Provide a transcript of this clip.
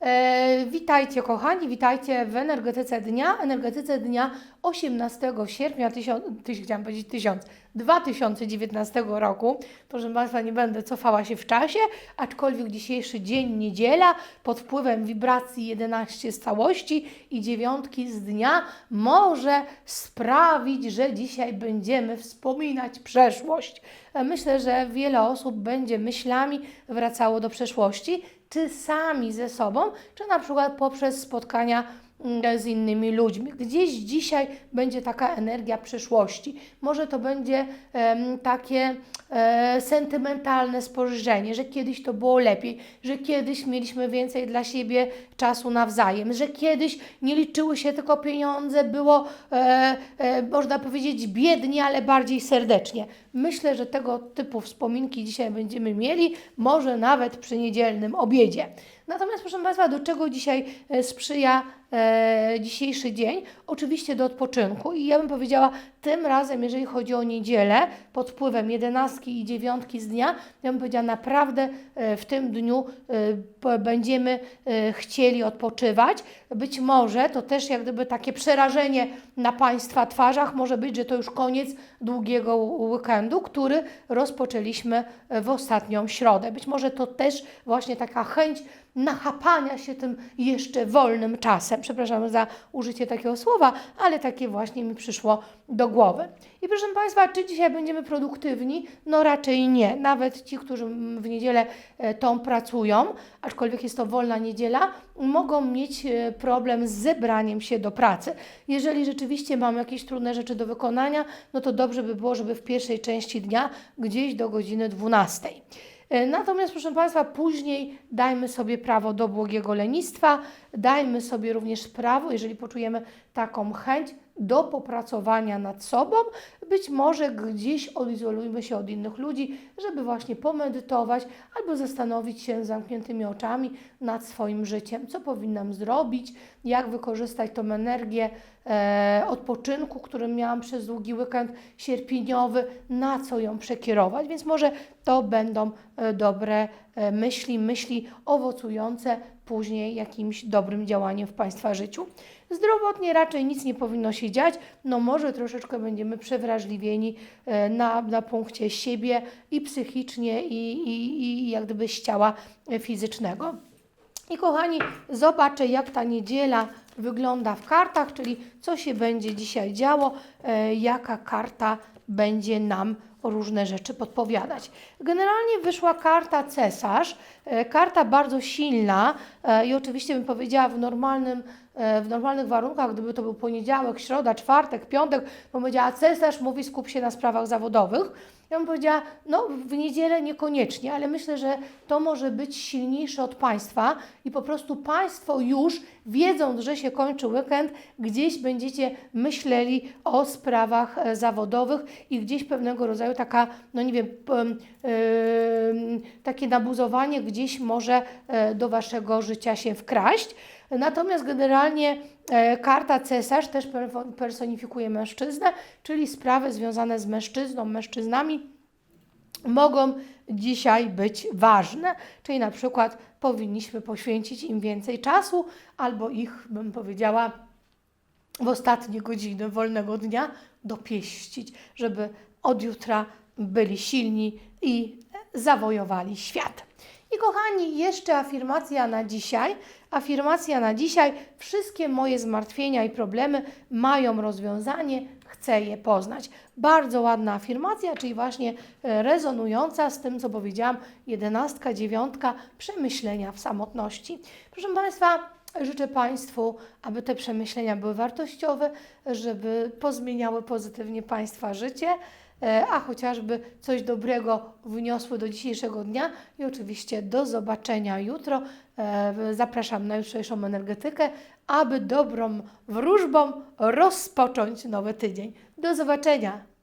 E, witajcie kochani, witajcie w energetyce dnia, energetyce dnia 18 sierpnia 1000, tyś- chciałam powiedzieć 1000, 2019 roku. Proszę Państwa, nie będę cofała się w czasie, aczkolwiek dzisiejszy dzień, niedziela, pod wpływem wibracji 11 z całości i dziewiątki z dnia może sprawić, że dzisiaj będziemy wspominać przeszłość. E, Myślę, że wiele osób będzie myślami wracało do przeszłości, czy sami ze sobą, czy na przykład poprzez spotkania z innymi ludźmi. Gdzieś dzisiaj będzie taka energia przyszłości. Może to będzie em, takie e, sentymentalne spojrzenie, że kiedyś to było lepiej, że kiedyś mieliśmy więcej dla siebie czasu nawzajem, że kiedyś nie liczyły się tylko pieniądze, było, e, e, można powiedzieć, biednie, ale bardziej serdecznie. Myślę, że tego typu wspominki dzisiaj będziemy mieli, może nawet przy niedzielnym obiedzie. Natomiast, proszę Państwa, do czego dzisiaj e, sprzyja e, dzisiejszy dzień? Oczywiście do odpoczynku. I ja bym powiedziała, tym razem, jeżeli chodzi o niedzielę, pod wpływem jedenastki i dziewiątki z dnia, ja bym powiedziała, naprawdę e, w tym dniu e, będziemy e, chcieli odpoczywać. Być może to też jak gdyby takie przerażenie na Państwa twarzach może być, że to już koniec długiego weekendu, który rozpoczęliśmy e, w ostatnią środę. Być może to też właśnie taka chęć nachapania się tym jeszcze wolnym czasem. Przepraszam za użycie takiego słowa, ale takie właśnie mi przyszło do głowy. I proszę Państwa, czy dzisiaj będziemy produktywni? No raczej nie. Nawet ci, którzy w niedzielę e, tą pracują, aczkolwiek jest to wolna niedziela, mogą mieć e, problem z zebraniem się do pracy. Jeżeli rzeczywiście mam jakieś trudne rzeczy do wykonania, no to dobrze by było, żeby w pierwszej części dnia gdzieś do godziny 12. E, Natomiast, proszę Państwa, później dajmy sobie prawo do błogiego lenistwa, dajmy sobie również prawo, jeżeli poczujemy taką chęć, do popracowania nad sobą. Być może gdzieś odizolujmy się od innych ludzi, żeby właśnie pomedytować albo zastanowić się z zamkniętymi oczami nad swoim życiem, co powinnam zrobić, jak wykorzystać tą energię e, odpoczynku, którym miałam przez długi weekend sierpieniowy, na co ją przekierować. Więc może to będą e, dobre myśli, myśli owocujące później jakimś dobrym działaniem w Państwa życiu. Zdrowotnie raczej nic nie powinno się dziać, no może troszeczkę będziemy przewrażliwieni e, na, na punkcie siebie i psychicznie, i, i, i jak gdyby z ciała e, fizycznego. I kochani, zobaczę jak ta niedziela wygląda w kartach, czyli co się będzie dzisiaj działo, e, jaka karta będzie nam różne rzeczy podpowiadać. Generalnie wyszła karta cesarz, e, karta bardzo silna e, i oczywiście bym powiedziała w normalnym w normalnych warunkach, gdyby to był poniedziałek, środa, czwartek, piątek, bym powiedziała, cesarz mówi skup się na sprawach zawodowych. Ja bym powiedziała, no w niedzielę niekoniecznie, ale myślę, że to może być silniejsze od Państwa i po prostu Państwo już wiedząc, że się kończy weekend, gdzieś będziecie myśleli o sprawach e, zawodowych i gdzieś pewnego rodzaju taka, no nie wiem, em, takie nabuzowanie gdzieś może e, do Waszego życia się wkraść. Natomiast generalnie e, karta cesarz też per- personifikuje mężczyznę, czyli sprawy związane z mężczyzną, mężczyznami mogą dzisiaj być ważne. Czyli na przykład powinniśmy poświęcić im więcej czasu, albo ich, bym powiedziała, w ostatnie godziny wolnego dnia dopieścić, żeby od jutra byli silni i zawojowali świat. I kochani, jeszcze afirmacja na dzisiaj. Afirmacja na dzisiaj. Wszystkie moje zmartwienia i problemy mają rozwiązanie. Chcę je poznać. Bardzo ładna afirmacja, czyli właśnie e, rezonująca z tym, co powiedziałam, jedenastka, dziewiątka, przemyślenia w samotności. Proszę Państwa, Życzę Państwu, aby te przemyślenia były wartościowe, żeby pozmieniały pozytywnie Państwa życie, a chociażby coś dobrego wniosły do dzisiejszego dnia. I oczywiście do zobaczenia jutro. E, Zapraszam na jutrzejszą energetykę, aby dobrą wróżbą rozpocząć nowy tydzień. Do zobaczenia.